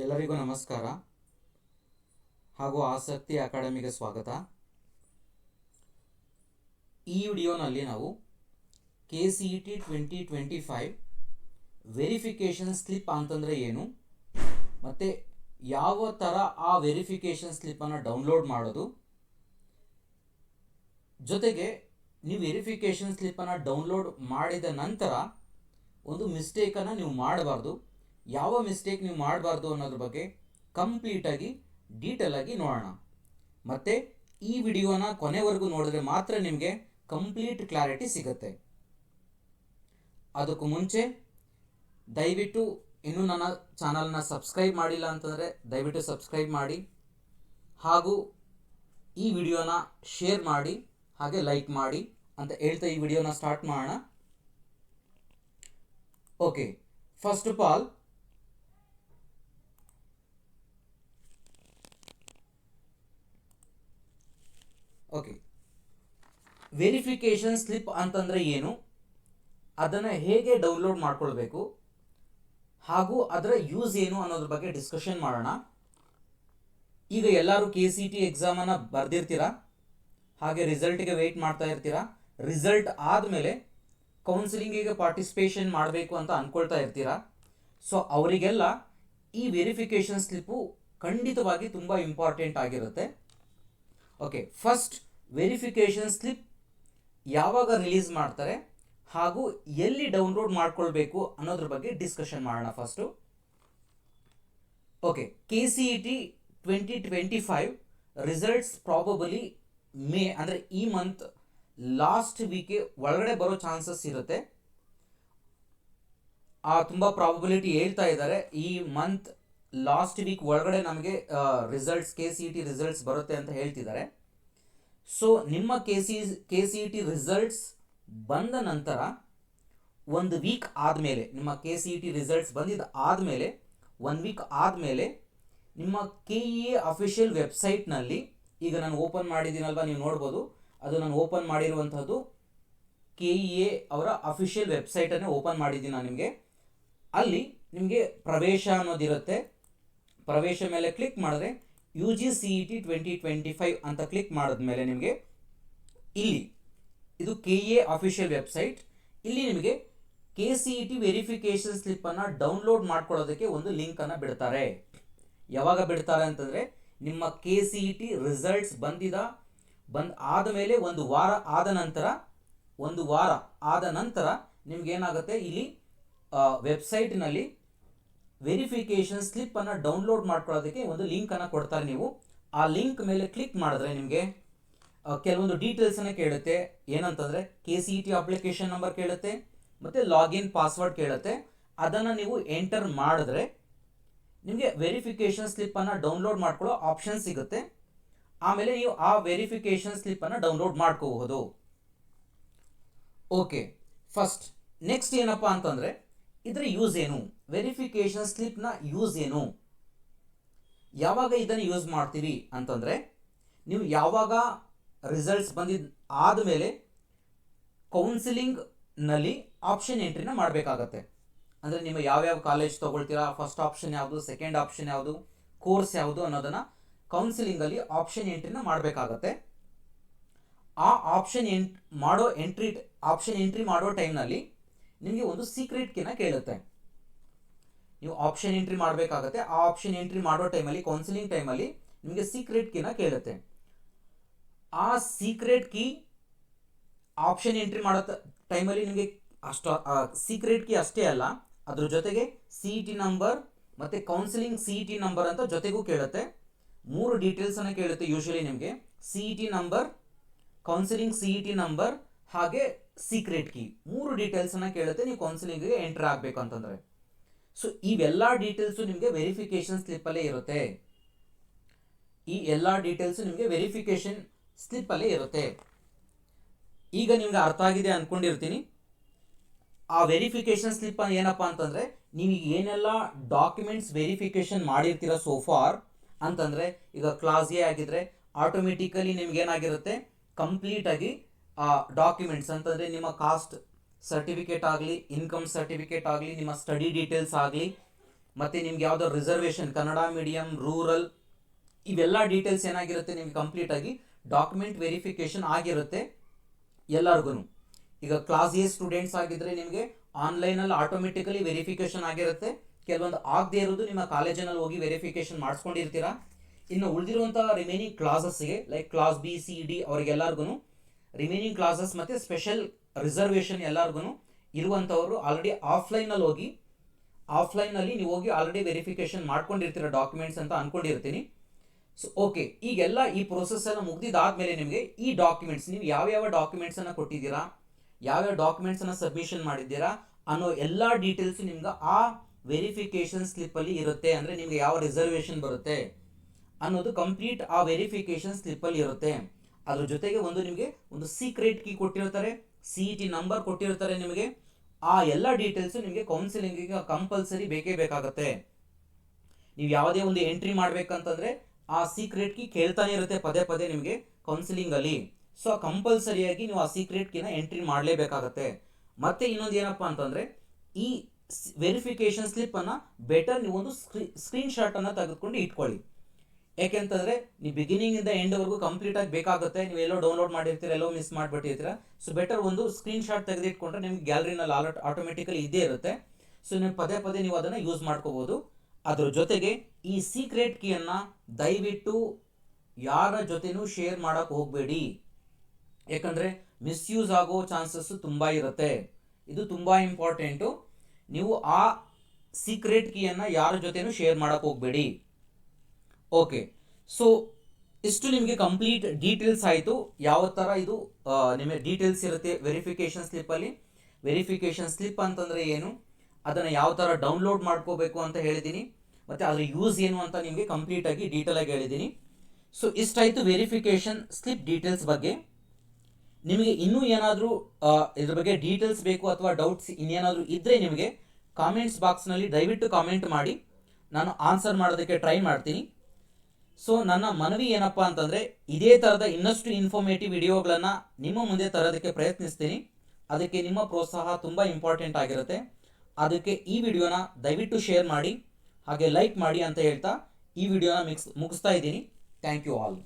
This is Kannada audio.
ಎಲ್ಲರಿಗೂ ನಮಸ್ಕಾರ. ಹಾಗೂ ಆಸಕ್ತಿ ಅಕಾಡೆಮಿಗೆ ಸ್ವಾಗತ. ಈ ವಿಡಿಯೋನಲ್ಲಿ ನಾವು K C E T twenty twenty five verification slip ಅಂತಂದರೆ ಏನು, ಮತ್ತು ಯಾವ ಥರ ಆ ವೆರಿಫಿಕೇಷನ್ ಸ್ಲಿಪ್ಪನ್ನು ಡೌನ್ಲೋಡ್ ಮಾಡೋದು, ಜೊತೆಗೆ ನೀವು ವೆರಿಫಿಕೇಷನ್ ಸ್ಲಿಪ್ಪನ್ನು ಡೌನ್ಲೋಡ್ ಮಾಡಿದ ನಂತರ ಒಂದು ಮಿಸ್ಟೇಕನ್ನು ನೀವು ಮಾಡಬಾರ್ದು. ಯಾವ ಮಿಸ್ಟೇಕ್ ನೀವು ಮಾಡಬಾರ್ದು ಅನ್ನೋದ್ರ ಬಗ್ಗೆ ಕಂಪ್ಲೀಟಾಗಿ ಡೀಟೇಲಾಗಿ ನೋಡೋಣ. ಮತ್ತು ಈ ವಿಡಿಯೋನ ಕೊನೆವರೆಗೂ ನೋಡಿದ್ರೆ ಮಾತ್ರ ನಿಮಗೆ ಕಂಪ್ಲೀಟ್ ಕ್ಲಾರಿಟಿ ಸಿಗುತ್ತೆ. ಅದಕ್ಕೂ ಮುಂಚೆ ದಯವಿಟ್ಟು ಇನ್ನೂ ನನ್ನ ಚಾನಲ್ನ ಸಬ್ಸ್ಕ್ರೈಬ್ ಮಾಡಿಲ್ಲ ಅಂತಂದರೆ ದಯವಿಟ್ಟು ಸಬ್ಸ್ಕ್ರೈಬ್ ಮಾಡಿ. ಹಾಗೂ ಈ ವಿಡಿಯೋನ ಶೇರ್ ಮಾಡಿ, ಹಾಗೆ ಲೈಕ್ ಮಾಡಿ ಅಂತ ಹೇಳ್ತಾ ಈ ವಿಡಿಯೋನ ಸ್ಟಾರ್ಟ್ ಮಾಡೋಣ. Okay first of all okay verification slip ಅಂತಂದರೆ ಏನು? ಅದನ್ನು ಹೇಗೆ ಡೌನ್ಲೋಡ್ ಮಾಡ್ಕೊಳ್ಬೇಕು? ಹಾಗೂ ಅದರ ಯೂಸ್ ಏನು ಅನ್ನೋದ್ರ ಬಗ್ಗೆ ಡಿಸ್ಕಷನ್ ಮಾಡೋಣ. ಈಗ ಎಲ್ಲರೂ ಕೆ ಸಿ ಟಿ ಎಕ್ಸಾಮನ್ನು ಬರೆದಿರ್ತೀರಾ? ಹಾಗೆ ರಿಸಲ್ಟಿಗೆ ವೆಯ್ಟ್ ಮಾಡ್ತಾ ಇರ್ತೀರಾ? ರಿಸಲ್ಟ್ ಆದಮೇಲೆ ಕೌನ್ಸಿಲಿಂಗಿಗೆ ಪಾರ್ಟಿಸಿಪೇಷನ್ ಮಾಡಬೇಕು ಅಂತ ಅಂದ್ಕೊಳ್ತಾ ಇರ್ತೀರಾ? ಸೊ ಅವರಿಗೆಲ್ಲ ಈ ವೆರಿಫಿಕೇಷನ್ ಸ್ಲಿಪ್ಪು ಖಂಡಿತವಾಗಿ ತುಂಬ ಇಂಪಾರ್ಟೆಂಟ್ ಆಗಿರುತ್ತೆ. ಓಕೆ ಫಸ್ಟ್ ವೆರಿಫಿಕೇಷನ್ ಸ್ಲಿಪ್ ಯಾವಾಗ ರಿಲೀಸ್ ಮಾಡ್ತಾರೆ ಹಾಗೂ ಎಲ್ಲಿ ಡೌನ್ಲೋಡ್ ಮಾಡ್ಕೊಳ್ಬೇಕು ಅನ್ನೋದ್ರ ಬಗ್ಗೆ ಡಿಸ್ಕಷನ್ ಮಾಡೋಣ first okay K C E T twenty twenty five results probably May ಅಂದರೆ ಈ ಮಂತ್ ಲಾಸ್ಟ್ ವೀಕೆ ಒಳಗಡೆ ಬರೋ ಚಾನ್ಸಸ್ ಇರುತ್ತೆ. ಆ, ತುಂಬ ಪ್ರಾಬಬಿಲಿಟಿ ಹೇಳ್ತಾ ಇದ್ದಾರೆ. ಈ ಮಂತ್ ಲಾಸ್ಟ್ ವೀಕ್ ಒಳಗಡೆ ನಮಗೆ results K C T results ಬರುತ್ತೆ ಅಂತ ಹೇಳ್ತಿದ್ದಾರೆ. ಸೊ ನಿಮ್ಮ K C K C T results ಬಂದ ನಂತರ, ಒಂದು ವೀಕ್ ಆದಮೇಲೆ, ನಿಮ್ಮ ಕೆ ಸಿ ಟಿ ರಿಸಲ್ಟ್ಸ್ ಬಂದಿದ್ದ ಆದಮೇಲೆ ಒಂದು ವೀಕ್ ಆದಮೇಲೆ, ನಿಮ್ಮ ಕೆ ಇ ಎ ಅಫಿಷಿಯಲ್ ವೆಬ್ಸೈಟ್ನಲ್ಲಿ ಈಗ ನಾನು ಓಪನ್ ಮಾಡಿದ್ದೀನಲ್ವ ನೀವು ನೋಡ್ಬೋದು, ಅದು ನಾನು ಓಪನ್ ಮಾಡಿರುವಂಥದ್ದು ಕೆ ಇ ಎ ಅವರ ಅಫಿಷಿಯಲ್ ವೆಬ್ಸೈಟನ್ನೇ ಓಪನ್ ಮಾಡಿದ್ದೀನಿ ನಾನು ನಿಮಗೆ. ಅಲ್ಲಿ ನಿಮಗೆ ಪ್ರವೇಶ ಅನ್ನೋದಿರುತ್ತೆ. ಪ್ರವೇಶ ಮೇಲೆ ಕ್ಲಿಕ್ ಮಾಡಿದ್ರೆ U G C E T twenty twenty five ಅಂತ ಕ್ಲಿಕ್ ಮಾಡಿದ್ಮೇಲೆ ನಿಮಗೆ ಇಲ್ಲಿ, ಇದು ಕೆ ಎ ಆಫಿಷಿಯಲ್ ವೆಬ್ಸೈಟ್ ಇಲ್ಲಿ ನಿಮಗೆ K C E T verification ಸ್ಲಿಪ್ಪನ್ನು download ಮಾಡ್ಕೊಳ್ಳೋದಕ್ಕೆ ಒಂದು ಲಿಂಕನ್ನು ಬಿಡ್ತಾರೆ. ಯಾವಾಗ ಬಿಡ್ತಾರೆ ಅಂತಂದರೆ ನಿಮ್ಮ K C E T results ಬಂದಿದ, ಬಂದ್ ಆದ ಮೇಲೆ ಒಂದು ವಾರ ಆದ ನಂತರ, ಒಂದು ವಾರ ಆದ ನಂತರ ನಿಮ್ಗೇನಾಗುತ್ತೆ ಇಲ್ಲಿ ವೆಬ್ಸೈಟ್ನಲ್ಲಿ ವೆರಿಫಿಕೇಷನ್ ಸ್ಲಿಪ್ಪನ್ನು ಡೌನ್ಲೋಡ್ ಮಾಡ್ಕೊಳ್ಳೋದಕ್ಕೆ ಒಂದು ಲಿಂಕನ್ನು ಕೊಡ್ತಾರೆ ನೀವು. ಆ ಲಿಂಕ್ ಮೇಲೆ ಕ್ಲಿಕ್ ಮಾಡಿದ್ರೆ ನಿಮಗೆ ಕೆಲವೊಂದು ಡೀಟೇಲ್ಸನ್ನು ಕೇಳುತ್ತೆ. ಏನಂತಂದರೆ K C E T application number ಕೇಳುತ್ತೆ, ಮತ್ತು ಲಾಗಿನ್ ಪಾಸ್ವರ್ಡ್ ಕೇಳುತ್ತೆ. ಅದನ್ನು ನೀವು ಎಂಟರ್ ಮಾಡಿದ್ರೆ ನಿಮಗೆ ವೆರಿಫಿಕೇಷನ್ ಸ್ಲಿಪ್ಪನ್ನು ಡೌನ್ಲೋಡ್ ಮಾಡ್ಕೊಳ್ಳೋ ಆಪ್ಷನ್ ಸಿಗುತ್ತೆ. ಆಮೇಲೆ ನೀವು ಆ ವೆರಿಫಿಕೇಷನ್ ಸ್ಲಿಪ್ಪನ್ನು ಡೌನ್ಲೋಡ್ ಮಾಡ್ಕೋಬಹುದು. ಓಕೆ ಫಸ್ಟ್ ನೆಕ್ಸ್ಟ್ ಏನಪ್ಪ ಅಂತಂದರೆ ಇದರ ಯೂಸ್ ಏನು? ವೆರಿಫಿಕೇಷನ್ ಸ್ಲಿಪ್ನ ಯೂಸ್ ಏನು? ಯಾವಾಗ ಇದನ್ನು ಯೂಸ್ ಮಾಡ್ತೀರಿ ಅಂತಂದರೆ, ನೀವು ಯಾವಾಗ ರಿಸಲ್ಟ್ಸ್ ಬಂದಿದ್ದ ಆದಮೇಲೆ ಕೌನ್ಸಿಲಿಂಗ್ನಲ್ಲಿ ಆಪ್ಷನ್ ಎಂಟ್ರಿನ ಮಾಡಬೇಕಾಗತ್ತೆ. ಅಂದರೆ ನಿಮ್ಮ ಯಾವ್ಯಾವ ಕಾಲೇಜ್ ತೊಗೊಳ್ತೀರಾ? ಫಸ್ಟ್ ಆಪ್ಷನ್ ಯಾವುದು? ಸೆಕೆಂಡ್ ಆಪ್ಷನ್ ಯಾವುದು? ಕೋರ್ಸ್ ಯಾವುದು ಅನ್ನೋದನ್ನು ಕೌನ್ಸಿಲಿಂಗಲ್ಲಿ ಆಪ್ಷನ್ ಎಂಟ್ರಿನ ಮಾಡಬೇಕಾಗತ್ತೆ. ಆ ಆಪ್ಷನ್ ಎಂಟ್ ಮಾಡೋ ಎಂಟ್ರಿ ಆಪ್ಷನ್ ಎಂಟ್ರಿ ಮಾಡೋ ಟೈಮ್ನಲ್ಲಿ ನಿಮಗೆ ಒಂದು ಸೀಕ್ರೆಟ್ ಕಿನ ಕೇಳುತ್ತೆ. ನೀವು ಆಪ್ಷನ್ ಎಂಟ್ರಿ ಮಾಡಬೇಕಾಗತ್ತೆ. ಆ ಆಪ್ಷನ್ ಎಂಟ್ರಿ ಮಾಡೋ ಟೈಮಲ್ಲಿ ಕೌನ್ಸಿಲಿಂಗ್ ಟೈಮಲ್ಲಿ ನಿಮಗೆ ಸೀಕ್ರೆಟ್ ಕೀನ ಕೇಳುತ್ತೆ. ಆ ಸೀಕ್ರೆಟ್ ಕೀ ಆಪ್ಷನ್ ಎಂಟ್ರಿ ಮಾಡೋ ಟೈಮಲ್ಲಿ ನಿಮಗೆ ಅಷ್ಟು ಸೀಕ್ರೆಟ್ ಕೀ ಅಷ್ಟೇ ಅಲ್ಲ, ಅದ್ರ ಜೊತೆಗೆ ಸಿ ಟಿ ನಂಬರ್ ಮತ್ತು ಕೌನ್ಸಿಲಿಂಗ್ ಸಿ ಟಿ ನಂಬರ್ ಅಂತ ಜೊತೆಗೂ ಕೇಳುತ್ತೆ. ಮೂರು ಡೀಟೇಲ್ಸನ್ನು ಕೇಳುತ್ತೆ ಯೂಶಲಿ ನಿಮಗೆ. C T number counselling C E T number ಹಾಗೆ ಸೀಕ್ರೆಟ್ ಕೀ ಮೂರು ಡೀಟೇಲ್ಸನ್ನು ಕೇಳುತ್ತೆ, ನೀವು ಕೌನ್ಸಿಲಿಂಗ್ಗೆ ಎಂಟರ್ ಆಗಬೇಕು ಅಂತಂದರೆ. ಸೊ ಇವೆಲ್ಲ ಡೀಟೇಲ್ಸು ನಿಮಗೆ ವೆರಿಫಿಕೇಷನ್ ಸ್ಲಿಪ್ಪಲ್ಲೇ ಇರುತ್ತೆ. ಈ ಎಲ್ಲ ಡೀಟೇಲ್ಸು ನಿಮಗೆ ವೆರಿಫಿಕೇಷನ್ ಸ್ಲಿಪ್ಪಲ್ಲೇ ಇರುತ್ತೆ. ಈಗ ನಿಮ್ಗೆ ಅರ್ಥ ಆಗಿದೆ ಅಂದ್ಕೊಂಡಿರ್ತೀನಿ ಆ ವೆರಿಫಿಕೇಷನ್ ಸ್ಲಿಪ್ ಏನಪ್ಪ ಅಂತಂದರೆ, ನೀವು ಏನೆಲ್ಲ ಡಾಕ್ಯುಮೆಂಟ್ಸ್ ವೆರಿಫಿಕೇಶನ್ ಮಾಡಿರ್ತೀರ ಸೋಫಾರ್ ಅಂತಂದರೆ, ಈಗ ಕ್ಲಾಸ್ ಎ ಆಗಿದ್ರೆ ಆಟೋಮೆಟಿಕಲಿ ನಿಮ್ಗೇನಾಗಿರುತ್ತೆ ಕಂಪ್ಲೀಟಾಗಿ ಡಾಕ್ಯುಮೆಂಟ್ಸ್ ಅಂತಂದರೆ ನಿಮ್ಮ ಕಾಸ್ಟ್ ಸರ್ಟಿಫಿಕೇಟ್ ಆಗಲಿ ಇನ್ಕಮ್ ಸರ್ಟಿಫಿಕೇಟ್ ಆಗಲಿ, ನಿಮ್ಮ ಸ್ಟಡಿ ಡೀಟೇಲ್ಸ್ ಆಗಲಿ, ಮತ್ತು ನಿಮ್ಗೆ ಯಾವುದೋ ರಿಸರ್ವೇಷನ್ ಕನ್ನಡ ಮೀಡಿಯಂ ರೂರಲ್ ಇವೆಲ್ಲ ಡೀಟೇಲ್ಸ್ ಏನಾಗಿರುತ್ತೆ ನಿಮ್ಗೆ ಕಂಪ್ಲೀಟಾಗಿ ಡಾಕ್ಯುಮೆಂಟ್ ವೆರಿಫಿಕೇಷನ್ ಆಗಿರುತ್ತೆ ಎಲ್ಲರಿಗೂ ಈಗ ಕ್ಲಾಸ್ ಎ ಸ್ಟೂಡೆಂಟ್ಸ್ ಆಗಿದ್ರೆ ನಿಮಗೆ ಆನ್ಲೈನಲ್ಲಿ ಆಟೋಮೆಟಿಕಲಿ ವೆರಿಫಿಕೇಷನ್ ಆಗಿರುತ್ತೆ. ಕೆಲವೊಂದು ಆಗದೆ ಇರೋದು ನಿಮ್ಮ ಕಾಲೇಜಿನಲ್ಲಿ ಹೋಗಿ ವೆರಿಫಿಕೇಷನ್ ಮಾಡಿಸ್ಕೊಂಡಿರ್ತೀರಾ. ಇನ್ನು ಉಳಿದಿರುವಂಥ remaining ಕ್ಲಾಸಸ್ಗೆ like class B C D ಅವರಿಗೆಲ್ಲರಿಗೂ remaining classes ಮತ್ತು ಸ್ಪೆಷಲ್ ರಿಸರ್ವೇಷನ್ ಎಲ್ಲರಿಗೂ ಇರುವಂಥವರು ಆಲ್ರೆಡಿ ಆಫ್ಲೈನಲ್ಲಿ ಹೋಗಿ ಆಫ್ಲೈನಲ್ಲಿ ನೀವು ಹೋಗಿ ಆಲ್ರೆಡಿ ವೆರಿಫಿಕೇಷನ್ ಮಾಡ್ಕೊಂಡಿರ್ತೀರ ಡಾಕ್ಯುಮೆಂಟ್ಸ್ ಅಂತ ಅಂದ್ಕೊಂಡಿರ್ತೀನಿ ಸೊ ಓಕೆ ಈಗೆಲ್ಲ ಈ ಪ್ರೊಸೆಸ್ ಎಲ್ಲ ಮೇಲೆ ನಿಮಗೆ ಈ ಡಾಕ್ಯುಮೆಂಟ್ಸ್ ನೀವು ಯಾವ್ಯಾವ ಡಾಕ್ಯುಮೆಂಟ್ಸನ್ನು ಕೊಟ್ಟಿದ್ದೀರಾ, ಯಾವ್ಯಾವ ಡಾಕ್ಯುಮೆಂಟ್ಸನ್ನು ಸಬ್ಮಿಷನ್ ಮಾಡಿದ್ದೀರಾ ಅನ್ನೋ ಎಲ್ಲ ಡೀಟೇಲ್ಸ್ ನಿಮ್ಗೆ ಆ ವೆರಿಫಿಕೇಷನ್ ಸ್ಲಿಪ್ಪಲ್ಲಿ ಇರುತ್ತೆ ಅಂದರೆ ನಿಮಗೆ ಯಾವ ರಿಸರ್ವೇಷನ್ ಬರುತ್ತೆ ಅನ್ನೋದು ಕಂಪ್ಲೀಟ್ ಆ ವೆರಿಫಿಕೇಷನ್ ಸ್ಲಿಪ್ಪಲ್ಲಿ ಇರುತ್ತೆ. ಅದ್ರ ಜೊತೆಗೆ ಒಂದು ನಿಮಗೆ ಒಂದು ಸೀಕ್ರೆಟ್ ಕೀ ಕೊಟ್ಟಿರ್ತಾರೆ ಸಿ ಇ ಟಿ ನಂಬರ್ ಕೊಟ್ಟಿರ್ತಾರೆ ನಿಮಗೆ. ಆ ಎಲ್ಲ ಡೀಟೇಲ್ಸು ನಿಮಗೆ ಕೌನ್ಸಿಲಿಂಗಿಗೆ ಕಂಪಲ್ಸರಿ ಬೇಕೇ ಬೇಕಾಗುತ್ತೆ. ನೀವು ಯಾವುದೇ ಒಂದು ಎಂಟ್ರಿ ಮಾಡ್ಬೇಕಂತಂದ್ರೆ ಆ ಸೀಕ್ರೆಟ್ ಕೀ ಕೇಳ್ತಾನೆ ಇರುತ್ತೆ ಪದೇ ಪದೇ ನಿಮಗೆ ಕೌನ್ಸಿಲಿಂಗಲ್ಲಿ ಸೊ ಕಂಪಲ್ಸರಿಯಾಗಿ ನೀವು ಆ ಸೀಕ್ರೆಟ್ ಕೀನ ಎಂಟ್ರಿ ಮಾಡಲೇಬೇಕಾಗತ್ತೆ. ಮತ್ತೆ ಇನ್ನೊಂದು ಏನಪ್ಪ ಅಂತಂದರೆ, ಈ ವೆರಿಫಿಕೇಷನ್ ಸ್ಲಿಪ್ಪನ್ನು ಬೆಟರ್ ನೀವು ಒಂದು ಸ್ಕ್ರೀ ಸ್ಕ್ರೀನ್ ಶಾಟನ್ನು ತೆಗೆದುಕೊಂಡು ಇಟ್ಕೊಳ್ಳಿ. ಯಾಕೆಂತಂದರೆ ನೀವು ಬಿಗಿನಿಂಗಿಂದ ಕಂಪ್ಲೀಟ್ ಕಂಪ್ಲೀಟಾಗಿ ಬೇಕಾಗುತ್ತೆ. ನೀವು ಎಲ್ಲೋ ಡೌನ್ಲೋಡ್ ಮಾಡಿರ್ತೀರ, ಎಲ್ಲೋ ಮಿಸ್ ಮಾಡಿಬಿಟ್ಟಿರ್ತೀರ. ಸೊ ಬೆಟರ್ ಒಂದು ಸ್ಕ್ರೀನ್ ಶಾಟ್ ತೆಗೆದಿಟ್ಕೊಂಡ್ರೆ ನಿಮ್ಗೆ ಗ್ಯಾಲರಿನಲ್ಲಿ ಆಲೋಟ್ ಆಟೋಮೆಟಿಕಲಿ ಇದೇ ಇರುತ್ತೆ. ಸೊ ನೀವು ಪದೇ ಪದೇ ನೀವು ಅದನ್ನು ಯೂಸ್ ಮಾಡ್ಕೋಬೋದು. ಅದ್ರ ಜೊತೆಗೆ ಈ ಸೀಕ್ರೆಟ್ ಕೀಯನ್ನು ದಯವಿಟ್ಟು ಯಾರ ಜೊತೆನೂ ಶೇರ್ ಮಾಡೋಕ್ಕೆ ಹೋಗಬೇಡಿ. ಯಾಕಂದರೆ ಮಿಸ್ಯೂಸ್ ಆಗೋ ಚಾನ್ಸಸ್ಸು ತುಂಬ ಇರುತ್ತೆ. ಇದು ತುಂಬ ಇಂಪಾರ್ಟೆಂಟು ನೀವು ಆ ಸೀಕ್ರೆಟ್ ಕೀಯನ್ನು ಯಾರ ಜೊತೆನೂ ಶೇರ್ ಮಾಡೋಕ್ಕೆ ಹೋಗಬೇಡಿ. ಓಕೆ ಸೊ ಇಷ್ಟು ನಿಮಗೆ ಕಂಪ್ಲೀಟ್ ಡೀಟೇಲ್ಸ್ ಆಯಿತು. ಯಾವ ಥರ ಇದು ನಿಮಗೆ ಡೀಟೇಲ್ಸ್ ಇರುತ್ತೆ ವೆರಿಫಿಕೇಷನ್ ಸ್ಲಿಪ್ಪಲ್ಲಿ ವೆರಿಫಿಕೇಷನ್ ಸ್ಲಿಪ್ ಅಂತಂದರೆ ಏನು? ಅದನ್ನು ಯಾವ ಥರ ಡೌನ್ಲೋಡ್ ಮಾಡ್ಕೋಬೇಕು ಅಂತ ಹೇಳಿದ್ದೀನಿ ಮತ್ತು ಅದರ ಯೂಸ್ ಏನು ಅಂತ ನಿಮಗೆ ಕಂಪ್ಲೀಟಾಗಿ ಡೀಟೇಲಾಗಿ ಹೇಳಿದ್ದೀನಿ ಸೊ ಇಷ್ಟಾಯಿತು ವೆರಿಫಿಕೇಷನ್ ಸ್ಲಿಪ್ ಡೀಟೇಲ್ಸ್ ಬಗ್ಗೆ. ನಿಮಗೆ ಇನ್ನೂ ಏನಾದರೂ ಇದ್ರ ಬಗ್ಗೆ ಡೀಟೇಲ್ಸ್ ಬೇಕು ಅಥವಾ ಡೌಟ್ಸ್ ಇನ್ನೇನಾದರೂ ಇದ್ದರೆ ನಿಮಗೆ ಕಾಮೆಂಟ್ಸ್ ಬಾಕ್ಸ್ನಲ್ಲಿ ದಯವಿಟ್ಟು ಕಾಮೆಂಟ್ ಮಾಡಿ. ನಾನು ಆನ್ಸರ್ ಮಾಡೋದಕ್ಕೆ ಟ್ರೈ ಮಾಡ್ತೀನಿ. ಸೊ ನನ್ನ ಮನವಿ ಏನಪ್ಪ ಅಂತಂದರೆ, ಇದೇ ಥರದ ಇನ್ನಷ್ಟು ಇನ್ಫಾರ್ಮೇಟಿವ್ ವಿಡಿಯೋಗಳನ್ನು ನಿಮ್ಮ ಮುಂದೆ ತರೋದಕ್ಕೆ ಪ್ರಯತ್ನಿಸ್ತೀನಿ. ಅದಕ್ಕೆ ನಿಮ್ಮ ಪ್ರೋತ್ಸಾಹ ತುಂಬ ಇಂಪಾರ್ಟೆಂಟ್ ಆಗಿರುತ್ತೆ. ಅದಕ್ಕೆ ಈ ವಿಡಿಯೋನ ದಯವಿಟ್ಟು ಶೇರ್ ಮಾಡಿ, ಹಾಗೆ ಲೈಕ್ ಮಾಡಿ ಅಂತ ಹೇಳ್ತಾ ಈ ವಿಡಿಯೋನ ಮಿಕ್ಸ್ ಮುಗಿಸ್ತಾ ಇದ್ದೀನಿ. Thank you all